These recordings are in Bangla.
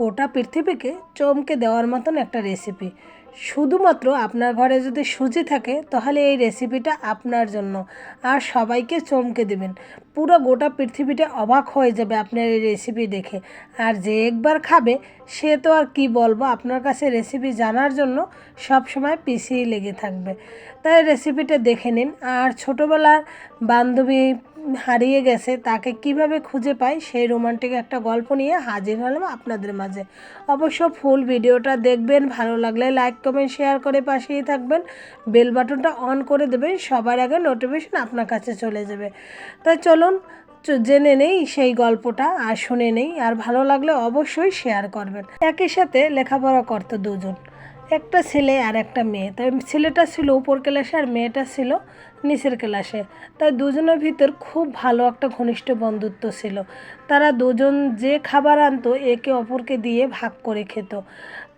গোটা পৃথিবীকে চমকে দেওয়ার মতন একটা রেসিপি শুধুমাত্র আপনার ঘরে যদি সুজি থাকে, তাহলে এই রেসিপিটা আপনার জন্য। আর সবাইকে চমকে দেবেন। পুরো গোটা পৃথিবীটা অবাক হয়ে যাবে আপনার এই রেসিপি দেখে। আর যে একবার খাবে, সে তো আর কি বলব, আপনার কাছে রেসিপি জানার জন্য সব সময় পিছিয়ে লেগে থাকবে। তাই রেসিপিটা দেখে নিন। আর ছোটোবেলার বান্ধবী হারিয়ে গেছে, তাকে কীভাবে খুঁজে পাই সেই রোমান্টিক একটা গল্প নিয়ে হাজির হলাম আপনাদের মাঝে। অবশ্য ফুল ভিডিওটা দেখবেন, ভালো লাগলে লাইক, কমেন্ট, শেয়ার করে পাশেই থাকবেন। বেল বাটনটা অন করে দেবেন, সবার আগে নোটিফিকেশন আপনার কাছে চলে যাবে। তাই চলুন জেনে নেই সেই গল্পটা আর শুনে নেই, আর ভালো লাগলে অবশ্যই শেয়ার করবেন। একই সাথে লেখাপড়া করতো দুজন। একটা ছেলে আর একটা মেয়ে। তাই ছেলেটা ছিল উপর ক্লাসে আর মেয়েটা ছিল নিচের ক্লাসে। তাই দুজনের ভিতর খুব ভালো একটা ঘনিষ্ঠ বন্ধুত্ব ছিল। তারা দুজন যে খাবার আনতো, একে অপরকে দিয়ে ভাগ করে খেত।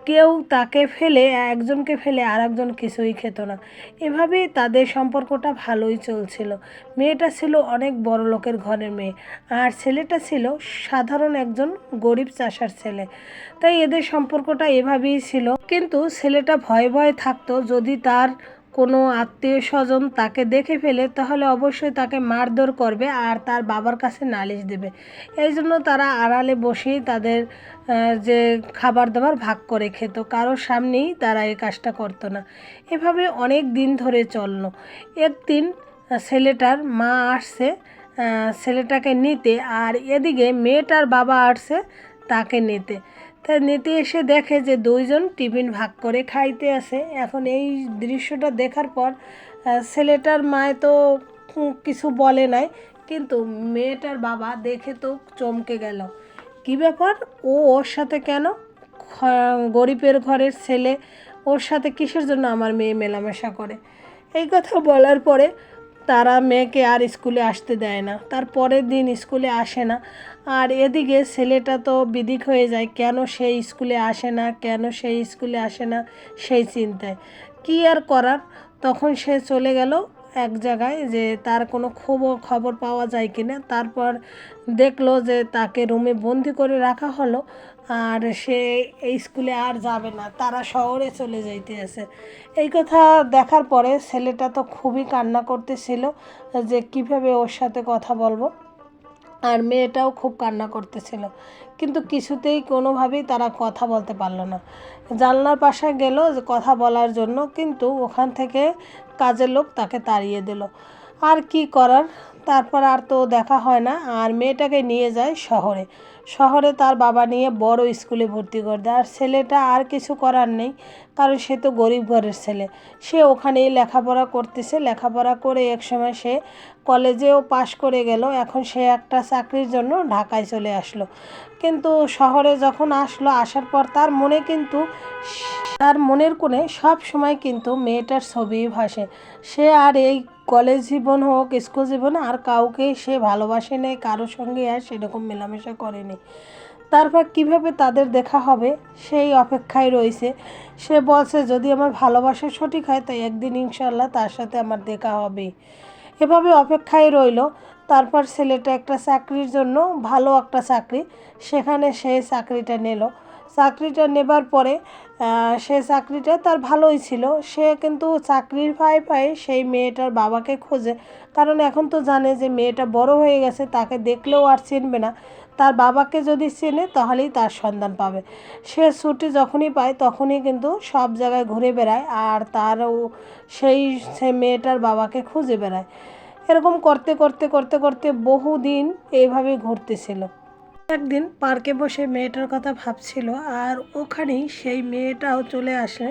কেউ তাকে ফেলে, একজনকে ফেলে আর একজন কিছুই খেত না। এভাবেই তাদের সম্পর্কটা ভালোই চলছিল। মেয়েটা ছিল অনেক বড় লোকের ঘরের মেয়ে আর ছেলেটা ছিল সাধারণ একজন গরিব চাষার ছেলে। তাই এদের সম্পর্কটা এভাবেই ছিল। কিন্তু ছেলেটা ভয়ে ভয়ে থাকতো যদি তার কোনো আত্মীয় স্বজন তাকে দেখে ফেলে, তাহলে অবশ্যই তাকে মারধর করবে আর তার বাবার কাছে নালিশ দেবে। এই জন্য তারা আড়ালে বসেই তাদের যে খাবার দাবার ভাগ করে খেত। কারোর সামনেই তারা এই কাজটা করতো না। এভাবে অনেক দিন ধরে চলল। একদিন ছেলেটার মা আসছে ছেলেটাকে নিতে আর এদিকে মেয়েটার বাবা আসছে, তাকে নিতে। তা নিতে এসে দেখে যে দুইজন টিফিন ভাগ করে খাইতে আসে এখন এই দৃশ্যটা দেখার পর ছেলেটার মায় তো কিছু বলে নাই, কিন্তু মেয়েটার বাবা দেখে তো চমকে গেল। কী ব্যাপার? ও ওর সাথে কেন? গরিবের ঘরের ছেলে, ওর সাথে কিসের জন্য আমার মেয়ে মেলামেশা করে? এই কথা বলার পরে তারা মেয়েকে আর স্কুলে আসতে দেয় না। তার পরের দিন স্কুলে আসে না। আর এদিকে ছেলেটা তো বিদিক হয়ে যায়, কেন সেই স্কুলে আসে না, কেন সেই স্কুলে আসে না, সেই চিন্তায়। কী আর করার? তখন সে চলে গেল এক জায়গায় যে তার কোনো খবর খবর পাওয়া যায় কিনা। তারপর দেখল যে তাকে রুমে বন্দি করে রাখা হলো আর সে এই স্কুলে আর যাবে না, তারা শহরে চলে যাইতে আছে। এই কথা দেখার পরে ছেলেটা তো খুবই কান্না করতেছিল যে কীভাবে ওর সাথে কথা বলব। আর মেয়েটাও খুব কান্না করতেছিল, কিন্তু কিছুতেই কোনোভাবেই তারা কথা বলতে পারল না। জানলার পাশে গেল যে কথা বলার জন্য, কিন্তু ওখান থেকে কাজের লোক তাকে তাড়িয়ে দিল। আর কি করার? তারপর আর তো দেখা হয় না। আর মেয়েটাকে নিয়ে যায় শহরে। শহরে তার বাবা নিয়ে বড় স্কুলে ভর্তি করে দেয়। আর ছেলেটা আর কিছু করার নেই, কারণ সে তো গরিব ঘরের ছেলে। সে ওখানেই লেখাপড়া করতেছে। লেখাপড়া করে একসময় সে কলেজেও পাশ করে গেল। এখন সে একটা চাকরির জন্য ঢাকায় চলে আসলো। কিন্তু শহরে যখন আসলো, আসার পর তার মনে কিন্তু তার মনের কোণে সব সময় কিন্তু মেয়েটার ছবি ভাসে। সে আর এই কলেজ জীবন হোক, স্কুল জীবন, আর কাউকে সে ভালোবাসে নেই, কারোর সঙ্গে আর সেরকম মেলামেশা করেনি। তারপর কীভাবে তাদের দেখা হবে? সেই অপেক্ষায় রয়েছে। সে বলছে, যদি আমার ভালোবাসা সঠিক হয়, তাই একদিন ইনশাল্লাহ তার সাথে আমার দেখা হবে। এভাবে অপেক্ষায় রইল। তারপর ছেলেটা একটা চাকরির জন্য, ভালো একটা চাকরি, সেখানে সে চাকরিটা নিল। চাকরিটা নেবার পরে সে চাকরিটা তার ভালোই ছিল। সে কিন্তু চাকরির পায়ে পায়ে সেই মেয়েটার বাবাকে খোঁজে। কারণ এখন তো জানে যে মেয়েটা বড় হয়ে গেছে, তাকে দেখলেও আর চিনবে না। তার বাবাকে যদি চেনে, তাহলেই তার সন্ধান পাবে। সে ছুটি যখনই পায়, তখনই কিন্তু সব জায়গায় ঘুরে বেড়ায় আর তারও সেই সে মেয়েটার বাবাকে খুঁজে বেড়ায়। এরকম করতে করতে করতে করতে বহুদিন এইভাবে ঘুরতেছিল। একদিন পার্কে বসে মেয়েটার কথা ভাবছিল আর ওখানেই সেই মেয়েটাও চলে আসে।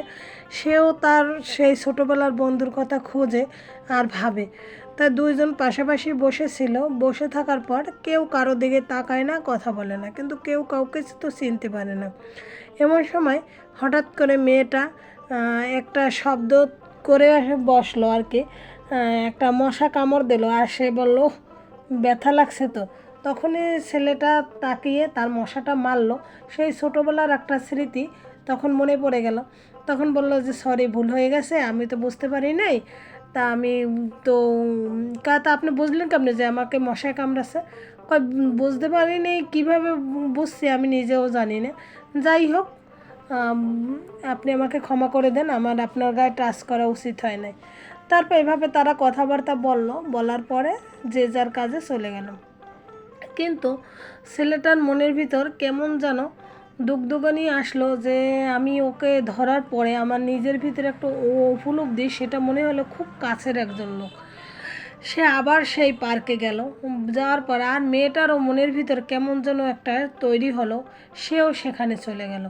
সেও তার সেই ছোটোবেলার বন্ধুর কথা খোঁজে আর ভাবে। তা দুইজন পাশাপাশি বসেছিল। বসে থাকার পর কেউ কারও দিকে তাকায় না, কথা বলে না। কিন্তু কেউ কাউকে তো চিনতে পারে না। এমন সময় হঠাৎ করে মেয়েটা একটা শব্দ করে বসল আর কি। একটা মশা কামড় দিল। আর সে বলল ব্যথা লাগছে তো। তখনই ছেলেটা তাকিয়ে তার মশাটা মারলো। সেই ছোটোবেলার একটা স্মৃতি তখন মনে পড়ে গেল। তখন বলল যে, সরি, ভুল হয়ে গেছে, আমি তো বুঝতে পারি নাই। তা আমি তো, কা, তা আপনি বুঝলেন কেমনি যে আমাকে মশায় কামড়াচ্ছে? কয়, বুঝতে পারিনি কীভাবে বুঝছি আমি নিজেও জানি না। যাই হোক আপনি আমাকে ক্ষমা করে দেন, আমার আপনার গায়ে টাচ করা উচিত হয় নাই। তারপর এভাবে তারা কথাবার্তা বলল। বলার পরে যে যার কাজে চলে গেল। কিন্তু ছেলেটার মনের ভিতর কেমন যেন দুগদুগানি আসলো যে আমি ওকে ধরার পরে আমার নিজের ভিতরে একটা উপলব্ধি, সেটা মনে হলো খুব কাছের একজন লোক। সে আবার সেই পার্কে গেল। যাওয়ার পর আর মেয়েটারও মনের ভিতর কেমন যেন একটা তৈরি হলো, সেও সেখানে চলে গেল।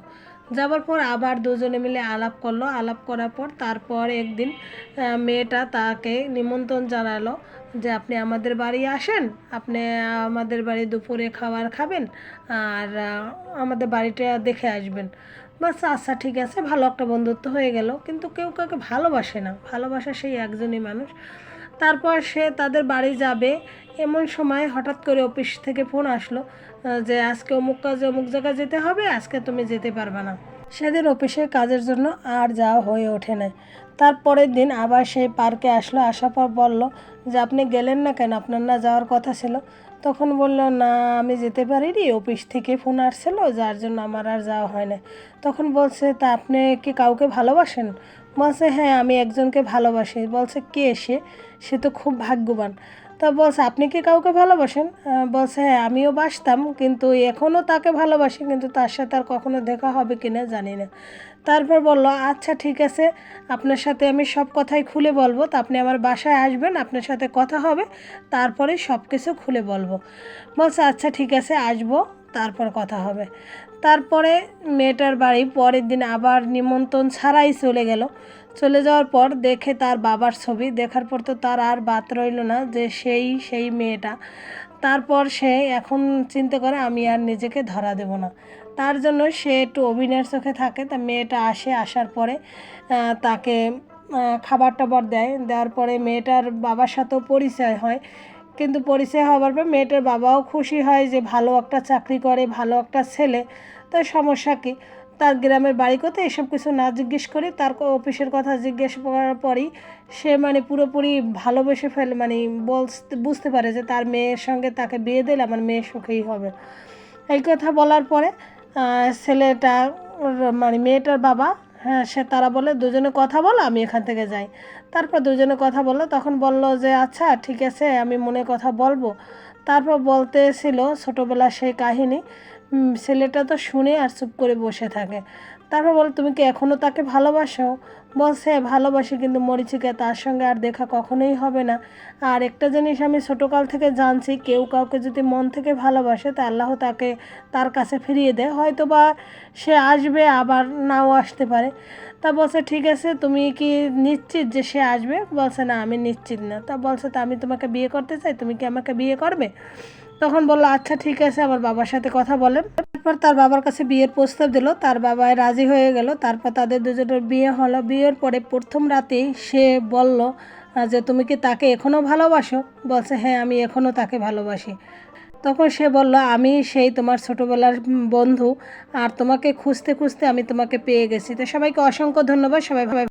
যাবার পর আবার দুজনে মিলে আলাপ করল। আলাপ করার পর তারপর একদিন মেয়েটা তাকে নিমন্ত্রণ জানালো যে, আপনি আমাদের বাড়ি আসেন। আপনি আমাদের বাড়ি দুপুরে খাবার খাবেন আর আমাদের বাড়িটা দেখে আসবেন। বাস আচ্ছা ঠিক আছে। ভালো একটা বন্ধুত্ব হয়ে গেল। কিন্তু কেউ কাউকে ভালোবাসে না। ভালোবাসা সেই একজনই মানুষ। তারপর সে তাদের বাড়ি যাবে। এমন সময় হঠাৎ করে অফিস থেকে ফোন আসলো যে আজকে অমুক কাজে অমুক জায়গায় যেতে হবে, আজকে তুমি যেতে পারবে না। সেদিন অফিসের কাজের জন্য আর যাওয়া হয়ে ওঠে না তারপরের দিন আবার সেই পার্কে আসলো, আসার পর বলল যে, আপনি গেলেন না কেন? আপনার না যাওয়ার কথা ছিল। তখন বলল, না, আমি যেতে পারিনি। অফিস থেকে ফোন আসছিল, যার জন্য আমার আর যাওয়া হয় না তখন বলছে, তা আপনি কি কাউকে ভালোবাসেন? বলছে হ্যাঁ আমি একজনকে ভালোবাসি। বলছে, কে সে? সে তো খুব ভাগ্যবান। তা বলছে, আপনি কি কাউকে ভালোবাসেন? বলছে হ্যাঁ আমিও বাসতাম, কিন্তু এখনও তাকে ভালোবাসি, কিন্তু তার সাথে আর কখনো দেখা হবে কি না জানি না। তারপর বলল আচ্ছা ঠিক আছে, আপনার সাথে আমি সব কথাই খুলে বলব। তা আপনি আমার বাসায় আসবেন, আপনার সাথে কথা হবে তারপরে সব কিছু খুলে বলব। বলছে আচ্ছা ঠিক আছে, আসব। তারপর কথা হবে। তারপরে মেয়েটার বাড়ি পরের দিন আবার নিমন্ত্রণ ছাড়াই চলে গেল। চলে যাওয়ার পর দেখে তার বাবার ছবি, দেখার পর তো তার আর বাত রইল না যে সেই সেই মেয়েটা। তারপর সে এখন চিন্তা করে, আমি আর নিজেকে ধরা দেব না। তার জন্য সে একটু অভিনয়ের চোখে থাকে। তা মেয়েটা আসে, আসার পরে তাকে খাবার টাবার দেয়। দেওয়ার পরে মেয়েটার বাবার সাথেও পরিচয় হয়। কিন্তু পরিচয় হওয়ার পর মেয়েটার বাবাও খুশি হয় যে ভালো একটা চাকরি করে, ভালো একটা ছেলে। তো সমস্যা কী? তার গ্রামের বাড়ি কোথায়? এসব কিছু না জিজ্ঞেস করে তার অফিসের কথা জিজ্ঞেস করার পরই সে মানে পুরোপুরি ভালোবেসে ফেলে মানে বলতে বুঝতে পারে যে তার মেয়ের সঙ্গে তাকে বিয়ে দিলে আমার মেয়ে সুখেই হবে। এই কথা বলার পরে ছেলেটা মানে মেয়েটার বাবা হ্যাঁ সে তারা বলে, দুজনে কথা বলো, আমি এখান থেকে যাই। তারপর দুজনে কথা বলল, তখন বলল যে আচ্ছা ঠিক আছে, আমি মনে কথা বলব। তারপর বলতেছিল ছোটোবেলা সেই কাহিনী। ছেলেটা তো শুনে আর চুপ করে বসে থাকে। তারপর বল তুমি কি এখনও তাকে ভালোবাসো? বলছে "হ্যাঁ, ভালোবাসি কিন্তু মরিচিকা তার সঙ্গে আর দেখা কখনোই হবে না। আর একটা জিনিস আমি ছোটোকাল থেকে জানছি কেউ কাউকে যদি মন থেকে ভালোবাসে তা আল্লাহ তাকে তার কাছে ফিরিয়ে দেয়। হয়তো বা সে আসবে আবার নাও আসতে পারে। তা বলছে ঠিক আছে তুমি কি নিশ্চিত যে সে আসবে? বলছে না আমি নিশ্চিত না। তা বলছে তা আমি তোমাকে বিয়ে করতে চাই তুমি কি আমাকে বিয়ে করবে? তখন বলল আচ্ছা ঠিক আছে। আমার বাবার সাথে কথা বলেন তারপর তার বাবার কাছে বিয়ের প্রস্তাব দিল। তার বাবা রাজি হয়ে গেল। তারপর তাদের দুজনের বিয়ে হলো। বিয়ের পরে প্রথম রাতেই সে বলল, যে, তুমি কি তাকে এখনও ভালোবাসো? বলছে হ্যাঁ আমি এখনও তাকে ভালোবাসি। তখন সে বলল, আমি সেই তোমার ছোটোবেলার বন্ধু। আর তোমাকে খুঁজতে খুঁজতে আমি তোমাকে পেয়ে গেছি। তো সবাইকে অসংখ্য ধন্যবাদ। সবাই